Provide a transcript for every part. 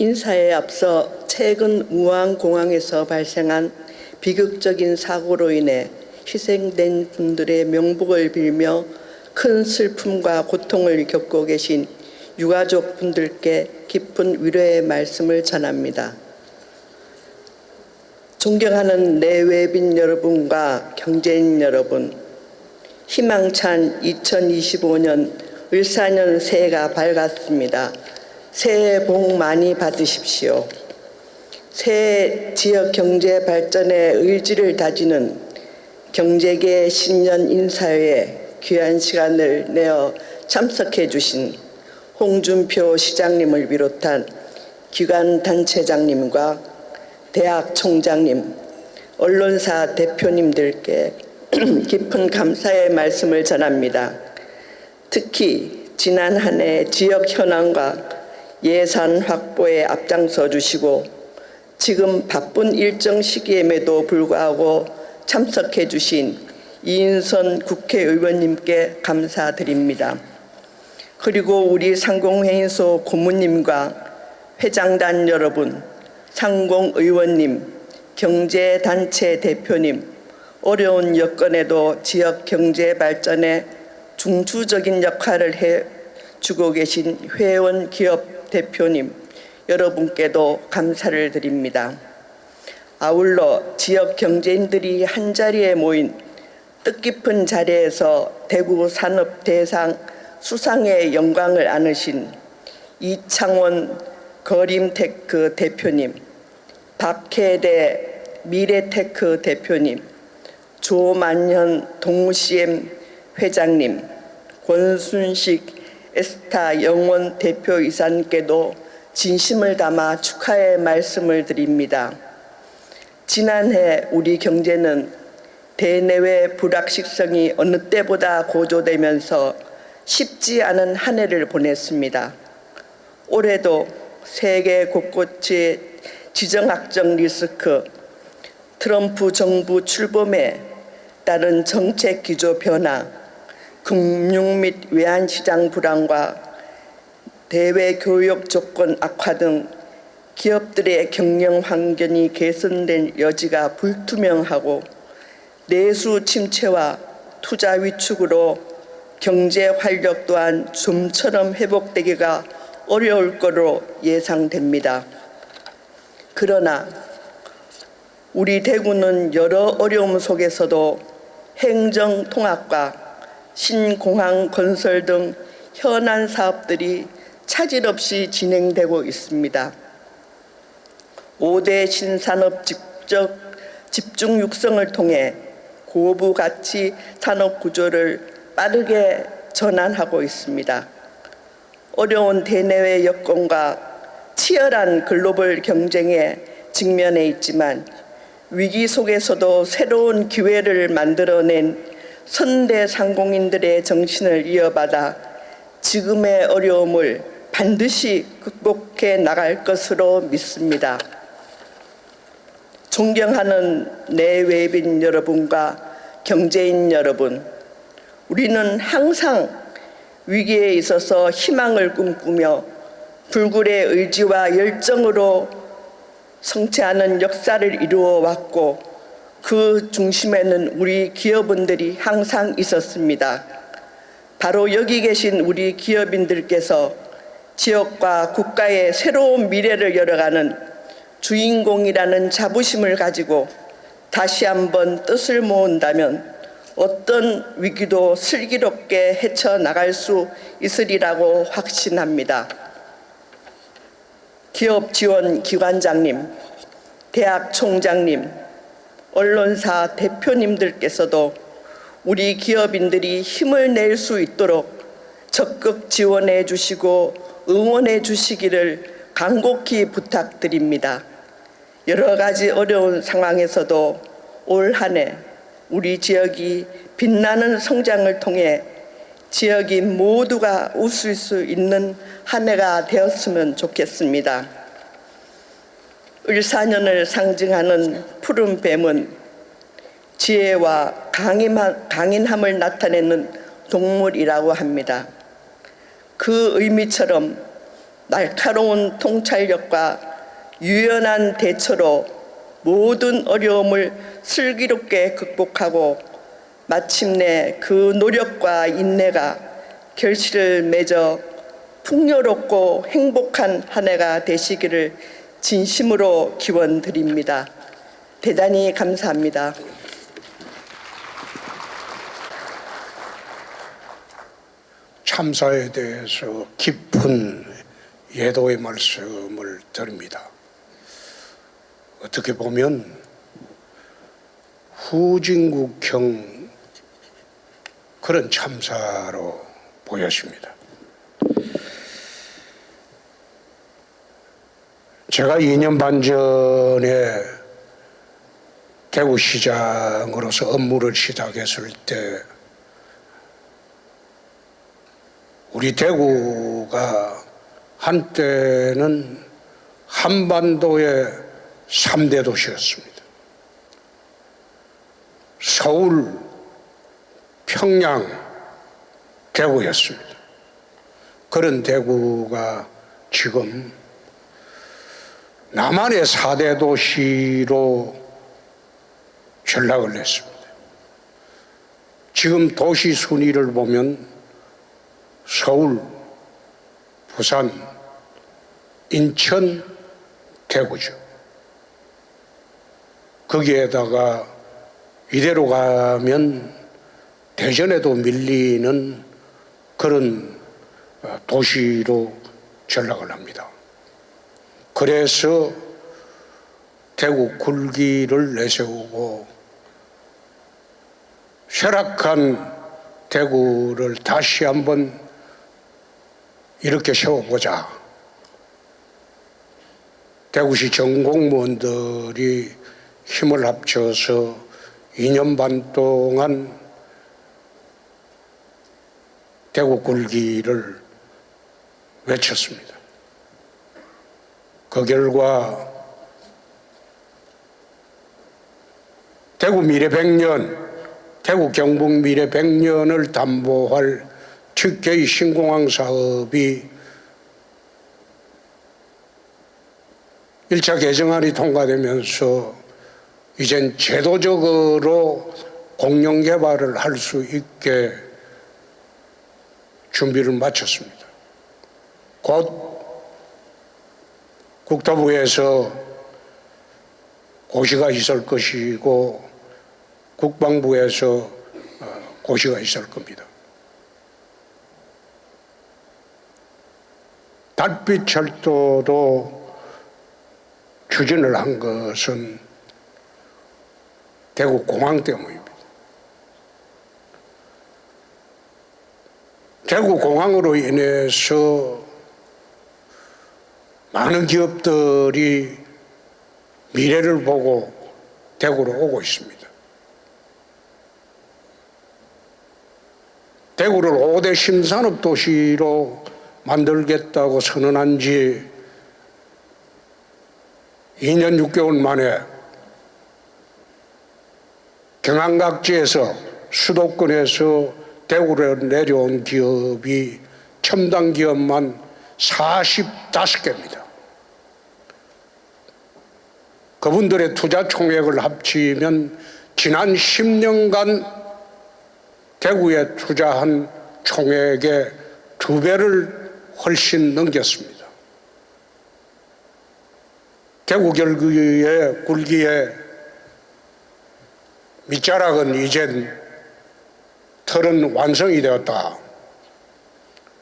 인사에 앞서 최근 우한공항에서 발생한 비극적인 사고로 인해 희생된 분들의 명복을 빌며 큰 슬픔과 고통을 겪고 계신 유가족 분들께 깊은 위로의 말씀을 전합니다. 존경하는 내외빈 여러분과 경제인 여러분, 희망찬 2025년 을사년 새해가 밝았습니다. 새해 복 많이 받으십시오. 새해 지역 경제 발전의 의지를 다지는 경제계 신년 인사회에 귀한 시간을 내어 참석해 주신 홍준표 시장님을 비롯한 기관 단체장님과 대학 총장님, 언론사 대표님들께 깊은 감사의 말씀을 전합니다. 특히 지난 한 해 지역 현황과 예산 확보에 앞장서 주시고 지금 바쁜 일정 시기임에도 불구하고 참석해 주신 이인선 국회의원님께 감사드립니다. 그리고 우리 상공회의소 고문님과 회장단 여러분, 상공의원님, 경제단체 대표님, 어려운 여건에도 지역 경제 발전에 중추적인 역할을 해 주고 계신 회원 기업 대표님 여러분께도 감사를 드립니다. 아울러 지역 경제인들이 한 자리에 모인 뜻깊은 자리에서 대구 산업 대상 수상의 영광을 안으신 이창원 거림테크 대표님, 박해대 미래테크 대표님, 조만현 동CM 회장님, 권순식 에스타 영원 대표이사님께도 진심을 담아 축하의 말씀을 드립니다. 지난해 우리 경제는 대내외 불확실성이 어느 때보다 고조되면서 쉽지 않은 한 해를 보냈습니다. 올해도 세계 곳곳의 지정학적 리스크, 트럼프 정부 출범에 따른 정책 기조 변화, 금융 및 외환시장 불안과 대외 교역 조건 악화 등 기업들의 경영 환경이 개선된 여지가 불투명하고 내수 침체와 투자 위축으로 경제 활력 또한 좀처럼 회복되기가 어려울 거로 예상됩니다. 그러나 우리 대구는 여러 어려움 속에서도 행정 통합과 신공항 건설 등 현안 사업들이 차질 없이 진행되고 있습니다. 5대 신산업 직접 집중 육성을 통해 고부 가치 산업 구조를 빠르게 전환하고 있습니다. 어려운 대내외 여건과 치열한 글로벌 경쟁에 직면해 있지만 위기 속에서도 새로운 기회를 만들어낸 선대 상공인들의 정신을 이어받아 지금의 어려움을 반드시 극복해 나갈 것으로 믿습니다. 존경하는 내외빈 여러분과 경제인 여러분, 우리는 항상 위기에 있어서 희망을 꿈꾸며 불굴의 의지와 열정으로 성취하는 역사를 이루어 왔고 그 중심에는 우리 기업인들이 항상 있었습니다. 바로 여기 계신 우리 기업인들께서 지역과 국가의 새로운 미래를 열어가는 주인공이라는 자부심을 가지고 다시 한번 뜻을 모은다면 어떤 위기도 슬기롭게 헤쳐나갈 수 있으리라고 확신합니다. 기업 지원 기관장님, 대학 총장님, 언론사 대표님들께서도 우리 기업인들이 힘을 낼 수 있도록 적극 지원해 주시고 응원해 주시기를 간곡히 부탁드립니다. 여러 가지 어려운 상황에서도 올 한 해 우리 지역이 빛나는 성장을 통해 지역인 모두가 웃을 수 있는 한 해가 되었으면 좋겠습니다. 을사년을 상징하는 푸른 뱀은 지혜와 강인함을 나타내는 동물이라고 합니다. 그 의미처럼 날카로운 통찰력과 유연한 대처로 모든 어려움을 슬기롭게 극복하고 마침내 그 노력과 인내가 결실을 맺어 풍요롭고 행복한 한 해가 되시기를 진심으로 기원드립니다. 대단히 감사합니다. 참사에 대해서 깊은 예도의 말씀을 드립니다. 어떻게 보면 후진국형 그런 참사로 보여집니다. 제가 2년 반 전에 대구시장으로서 업무를 시작했을 때 우리 대구가 한때는 한반도의 3대 도시였습니다. 서울, 평양, 대구였습니다. 그런 대구가 지금 남한의 4대 도시로 전락을 했습니다. 지금 도시 순위를 보면 서울, 부산, 인천, 대구죠. 거기에다가 이대로 가면 대전에도 밀리는 그런 어, 도시로 전락을 합니다. 그래서 대구 굴기를 내세우고 쇠락한 대구를 다시 한번 이렇게 세워보자. 대구시 전공무원들이 힘을 합쳐서 2년 반 동안 대구 굴기를 외쳤습니다. 그 결과 대구 미래 100년, 대구 경북 미래 100년을 담보할 특혜의 신공항 사업이 1차 개정안이 통과되면서 이젠 제도적으로 공영 개발을 할 수 있게 준비를 마쳤습니다. 곧 국토부에서 고시가 있을 것이고 국방부에서 어, 고시가 있을 겁니다. 달빛 철도도 추진을 한 것은 대구 공항 때문입니다. 대구 공항으로 인해서 많은 기업들이 미래를 보고 대구로 오고 있습니다. 대구를 5대 신산업 도시로 만들겠다고 선언한 지 2년 6개월 만에 경안각지에서 수도권에서 대구로 내려온 기업이 첨단 기업만 45개입니다. 그분들의 투자 총액을 합치면 지난 10년간 대구에 투자한 총액의 두 배를 훨씬 넘겼습니다. 대구 결기의 굴기에 밑자락은 이젠 털은 완성이 되었다.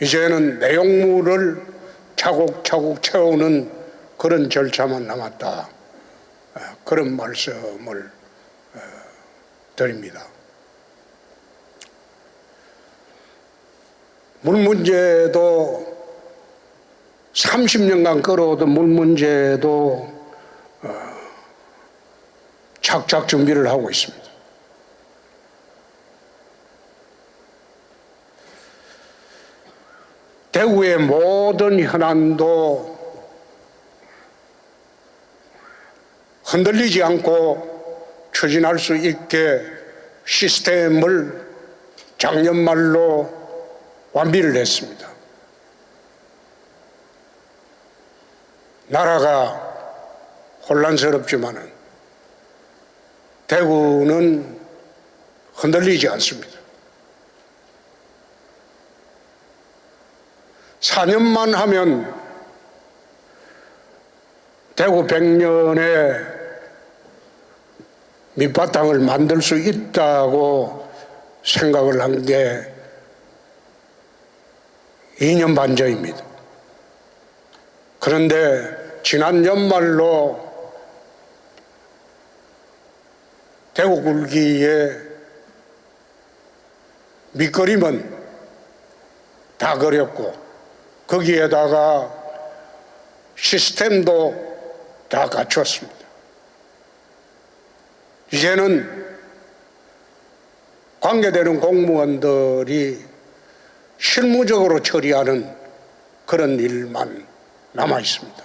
이제는 내용물을 차곡차곡 채우는 그런 절차만 남았다. 어, 그런 말씀을 어, 드립니다. 물 문제도 30년간 끌어오던 물 문제도 어, 착착 준비를 하고 있습니다. 대구의 모든 현안도 흔들리지 않고 추진할 수 있게 시스템을 작년 말로 완비를 했습니다. 나라가 혼란스럽지만은 대구는 흔들리지 않습니다. 4년만 하면 대구 100년의 밑바탕을 만들 수 있다고 생각을 한 게 2년 반 전입니다. 그런데 지난 연말로 대구 굴기에 밑거림은 다 그렸고 거기에다가 시스템도 다 갖췄습니다. 이제는 관계되는 공무원들이 실무적으로 처리하는 그런 일만 남아 있습니다.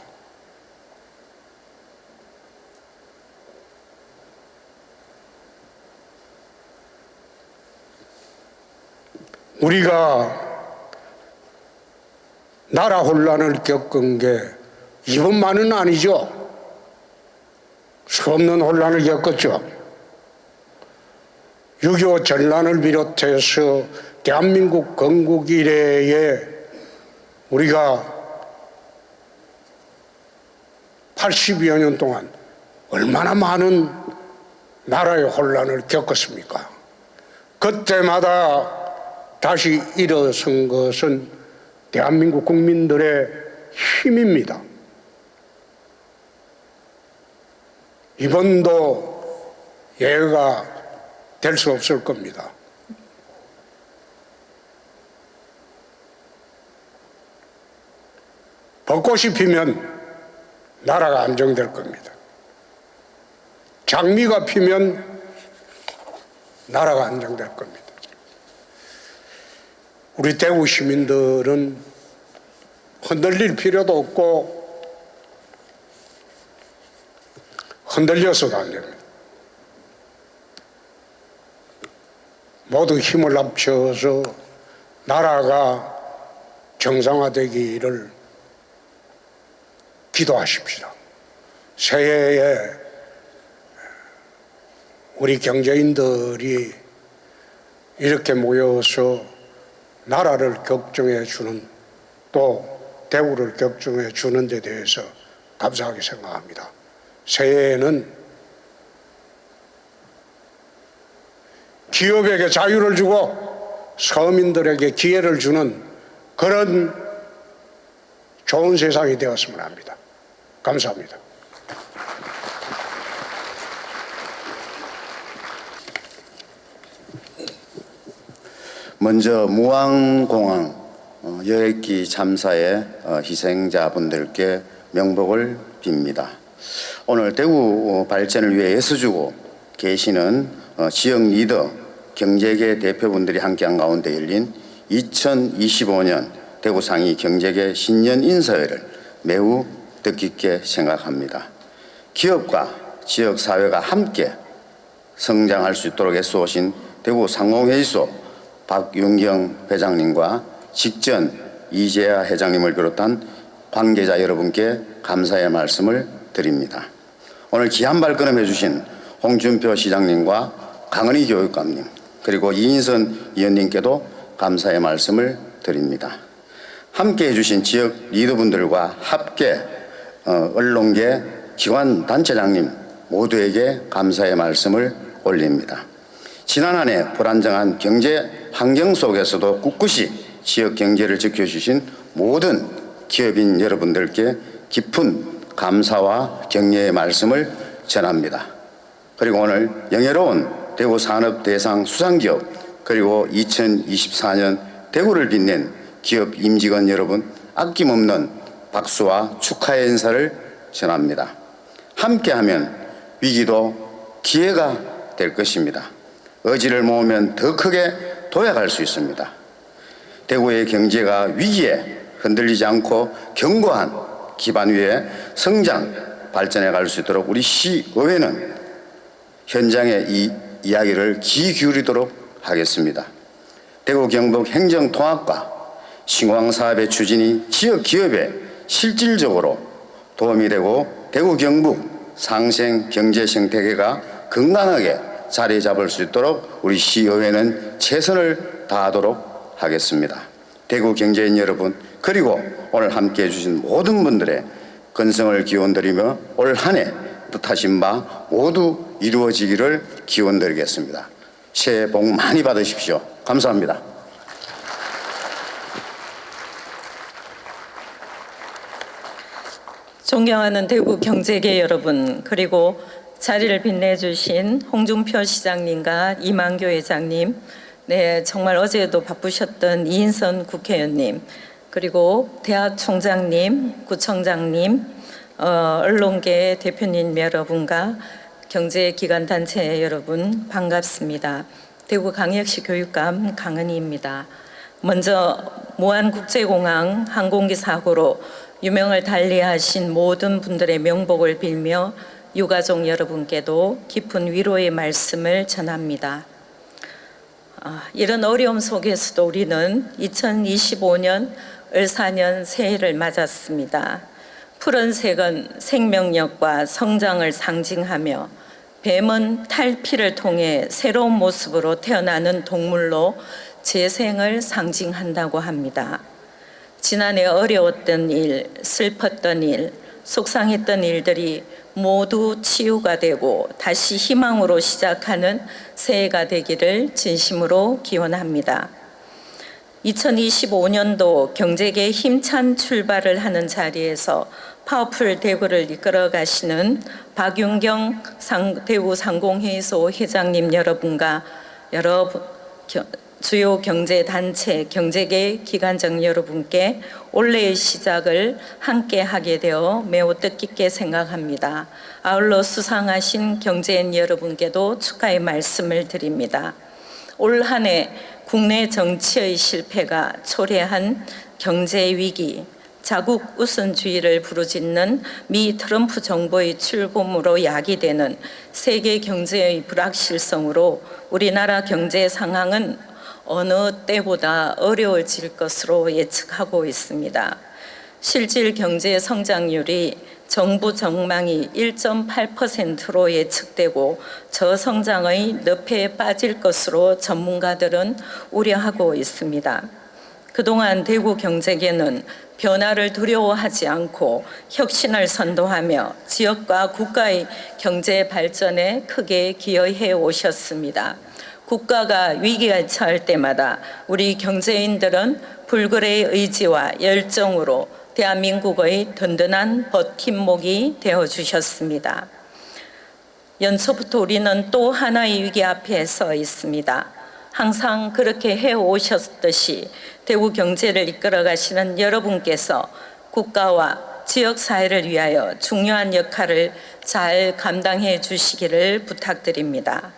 우리가 나라 혼란을 겪은 게 이번만은 아니죠. 수없는 혼란을 겪었죠. 6.25 전란을 비롯해서 대한민국 건국 이래에 우리가 80여 년 동안 얼마나 많은 나라의 혼란을 겪었습니까? 그때마다 다시 일어선 것은 대한민국 국민들의 힘입니다. 이번도 예외가 될 수 없을 겁니다. 벚꽃이 피면 나라가 안정될 겁니다. 장미가 피면 나라가 안정될 겁니다. 우리 대구 시민들은 흔들릴 필요도 없고 흔들려서도 안 됩니다. 모두 힘을 합쳐서 나라가 정상화되기를 기도하십시다. 새해에 우리 경제인들이 이렇게 모여서 나라를 격정해 주는 또 대우를 격정해 주는 데 대해서 감사하게 생각합니다. 새해에는 기업에게 자유를 주고 서민들에게 기회를 주는 그런 좋은 세상이 되었으면 합니다. 감사합니다. 먼저 무왕공항 어, 여객기 참사의 어, 희생자분들께 명복을 빕니다. 오늘 대구 어, 발전을 위해 애써주고 계시는 어, 지역 리더 경제계 대표분들이 함께한 가운데 열린 2025년 대구상이 경제계 신년 인사회를 매우 뜻깊게 생각합니다. 기업과 지역 사회가 함께 성장할 수 있도록 애써오신 대구 상공회의소 박윤경 회장님과 직전 이재하 회장님을 비롯한 관계자 여러분께 감사의 말씀을 드립니다. 오늘 귀한 발걸음 해주신 홍준표 시장님과 강은희 교육감님 그리고 이인선 의원님께도 감사의 말씀을 드립니다. 함께 해주신 지역 리더분들과 합계 어, 언론계 기관 단체장님 모두에게 감사의 말씀을 올립니다. 지난 한 해 불안정한 경제 환경 속에서도 꿋꿋이 지역 경제를 지켜주신 모든 기업인 여러분들께 깊은 감사와 격려의 말씀을 전합니다. 그리고 오늘 영예로운 대구 산업 대상 수상기업 그리고 2024년 대구를 빛낸 기업 임직원 여러분 아낌없는 박수와 축하의 인사를 전합니다. 함께하면 위기도 기회가 될 것입니다. 의지를 모으면 더 크게 도약할 수 있습니다. 대구의 경제가 위기에 흔들리지 않고 견고한 기반 위에 성장, 발전해 갈 수 있도록 우리 시의회는 현장의 이 이야기를 귀 기울이도록 하겠습니다. 대구 경북 행정통합과 신광사업의 추진이 지역 기업에 실질적으로 도움이 되고 대구 경북 상생 경제 생태계가 건강하게 자리 잡을 수 있도록 우리 시의회는 최선을 다하도록 하겠습니다. 대구 경제인 여러분 그리고 오늘 함께 해주신 모든 분들의 건성을 기원드리며 올 한 해 뜻하신 바 모두 이루어지기를 기원드리겠습니다. 새해 복 많이 받으십시오. 감사합니다. 존경하는 대구 경제계 여러분 그리고 자리를 빛내주신 홍준표 시장님과 이만교 회장님 네 정말 어제도 바쁘셨던 이인선 국회의원님 그리고 대학 총장님 구청장님 어, 언론계 대표님 여러분과 경제기관 단체 여러분 반갑습니다. 대구 강역시 교육감 강은희입니다. 먼저 무안국제공항 항공기 사고로 유명을 달리하신 모든 분들의 명복을 빌며 유가족 여러분께도 깊은 위로의 말씀을 전합니다. 아, 이런 어려움 속에서도 우리는 2025년 을사년 새해를 맞았습니다. 푸른색은 생명력과 성장을 상징하며 뱀은 탈피를 통해 새로운 모습으로 태어나는 동물로 재생을 상징한다고 합니다. 지난해 어려웠던 일, 슬펐던 일, 속상했던 일들이 모두 치유가 되고 다시 희망으로 시작하는 새해가 되기를 진심으로 기원합니다. 2025년도 경제계 힘찬 출발을 하는 자리에서 파워풀 대구를 이끌어 가시는 박윤경 상, 대구 상공회의소 회장님 여러분과 여러 겨- 주요 경제 단체 경제계 기관장 여러분께 올해의 시작을 함께 하게 되어 매우 뜻깊게 생각합니다. 아울러 수상하신 경제인 여러분께도 축하의 말씀을 드립니다. 올 한해 국내 정치의 실패가 초래한 경제 위기, 자국 우선주의를 부르짖는 미 트럼프 정부의 출범으로 야기되는 세계 경제의 불확실성으로 우리나라 경제 상황은 어느 때보다 어려워질 것으로 예측하고 있습니다. 실질 경제 성장률이 정부 전망이 1.8%로 예측되고 저성장의 늪에 빠질 것으로 전문가들은 우려하고 있습니다. 그동안 대구 경제계는 변화를 두려워하지 않고 혁신을 선도하며 지역과 국가의 경제 발전에 크게 기여해 오셨습니다. 국가가 위기에 처할 때마다 우리 경제인들은 불굴의 의지와 열정으로 대한민국의 든든한 버팀목이 되어 주셨습니다. 연초부터 우리는 또 하나의 위기 앞에 서 있습니다. 항상 그렇게 해 오셨듯이 대구 경제를 이끌어 가시는 여러분께서 국가와 지역 사회를 위하여 중요한 역할을 잘 감당해 주시기를 부탁드립니다.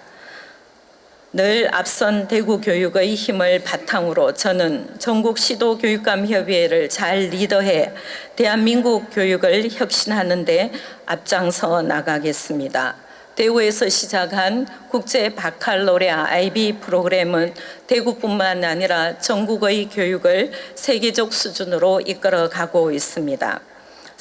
늘 앞선 대구 교육의 힘을 바탕으로 저는 전국 시도 교육감 협의회를 잘 리더해 대한민국 교육을 혁신하는 데 앞장서 나가겠습니다. 대구에서 시작한 국제 바칼로레아 IB 프로그램은 대구뿐만 아니라 전국의 교육을 세계적 수준으로 이끌어 가고 있습니다.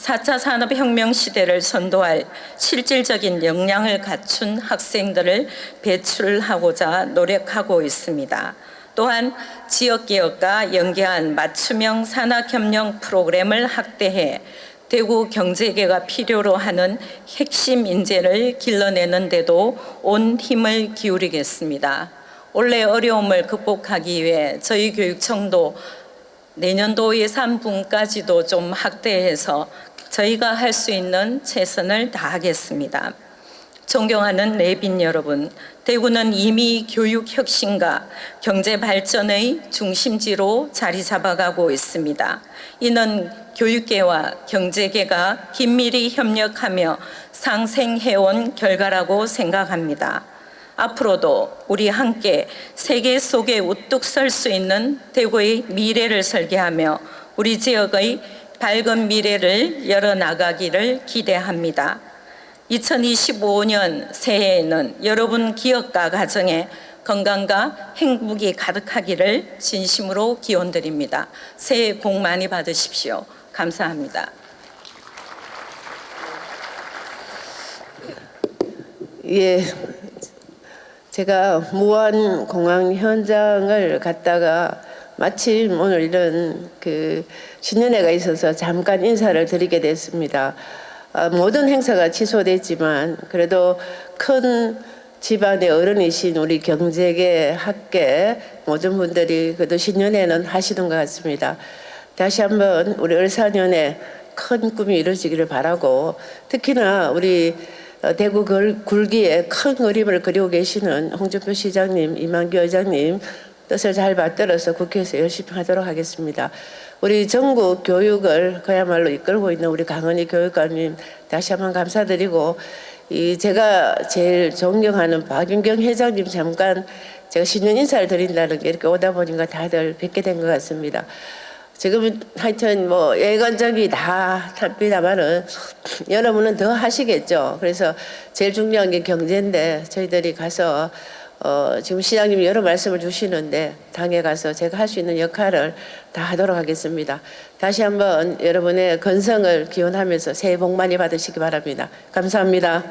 4차 산업혁명 시대를 선도할 실질적인 역량을 갖춘 학생들을 배출하고자 노력하고 있습니다. 또한 지역기업과 연계한 맞춤형 산학협력 프로그램을 확대해 대구 경제계가 필요로 하는 핵심 인재를 길러내는 데도 온 힘을 기울이겠습니다. 올해 어려움을 극복하기 위해 저희 교육청도 내년도 예산분까지도 좀 확대해서 저희가 할 수 있는 최선을 다하겠습니다. 존경하는 내빈 여러분, 대구는 이미 교육 혁신과 경제 발전의 중심지로 자리 잡아가고 있습니다. 이는 교육계와 경제계가 긴밀히 협력하며 상생해온 결과라고 생각합니다. 앞으로도 우리 함께 세계 속에 우뚝 설 수 있는 대구의 미래를 설계하며 우리 지역의 밝은 미래를 열어나가기를 기대합니다. 2025년 새해에는 여러분 기업과 가정에 건강과 행복이 가득하기를 진심으로 기원드립니다. 새해 복 많이 받으십시오. 감사합니다. 예. 제가 무한 공항 현장을 갔다가 마침 오늘 이런 그 신년회가 있어서 잠깐 인사를 드리게 됐습니다. 아, 모든 행사가 취소됐지만 그래도 큰 집안의 어른이신 우리 경제계 학계 모든 분들이 그래도 신년회는 하시는 것 같습니다. 다시 한번 우리 을사년에 큰 꿈이 이루어지기를 바라고 특히나 우리 어, 대구 걸- 굴기에 큰 그림을 그리고 계시는 홍준표 시장님, 이만규 의장님 뜻을 잘 받들어서 국회에서 열심히 하도록 하겠습니다. 우리 전국 교육을 그야말로 이끌고 있는 우리 강은희 교육감님 다시 한번 감사드리고 이 제가 제일 존경하는 박윤경 회장님 잠깐 제가 신년 인사를 드린다는 게 이렇게 오다 보니까 다들 뵙게 된 것 같습니다. 지금은 하여튼 뭐 예관적이 다 합니다만은 여러분은 더 하시겠죠. 그래서 제일 중요한 게 경제인데 저희들이 가서 어 지금 시장님이 여러 말씀을 주시는데 당에 가서 제가 할 수 있는 역할을 다 하도록 하겠습니다. 다시 한번 여러분의 건성을 기원하면서 새해 복 많이 받으시기 바랍니다. 감사합니다.